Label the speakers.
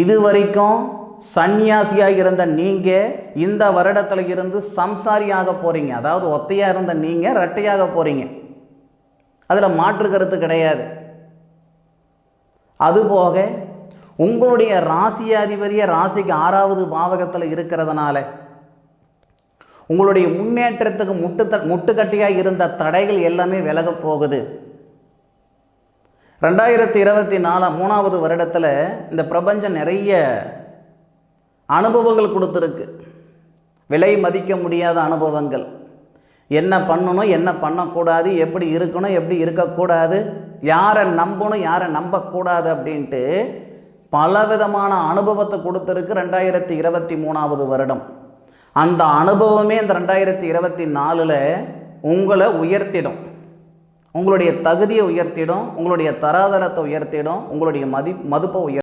Speaker 1: இது வரைக்கும் சந்நியாசியாக இருந்த நீங்கள் இந்த வருடத்தில் இருந்து சம்சாரியாக போகிறீங்க அதாவது ஒத்தையாக இருந்த நீங்கள் ரெட்டையாக போகிறீங்க அதில் மாற்று கருத்து கிடையாது. அதுபோக உங்களுடைய ராசியாதிபதியை ராசிக்கு ஆறாவது பாவகத்தில் இருக்கிறதுனால உங்களுடைய முன்னேற்றத்துக்கு முட்டு முட்டுக்கட்டியாக இருந்த தடைகள் எல்லாமே விலகப் போகுது. ரெண்டாயிரத்தி இருபத்தி நாலு மூணாவது வருடத்தில் இந்த பிரபஞ்சம் நிறைய அனுபவங்கள் கொடுத்துருக்கு. விலை மதிக்க முடியாத அனுபவங்கள். என்ன பண்ணணும் என்ன பண்ணக்கூடாது எப்படி இருக்கணும் எப்படி இருக்கக்கூடாது யாரை நம்பணும் யாரை நம்பக்கூடாது அப்படின்ட்டு பலவிதமான அனுபவத்தை கொடுத்துருக்கு ரெண்டாயிரத்தி இருபத்தி மூணாவது வருடம். அந்த அனுபவமே இந்த ரெண்டாயிரத்தி இருபத்தி நாலில் உங்களை உயர்த்திடும். உங்களுடைய தகுதியை உயர்த்திடும் உங்களுடைய தராதரத்தை உயர்த்திடும் உங்களுடைய மதி மதிப்பை உயர்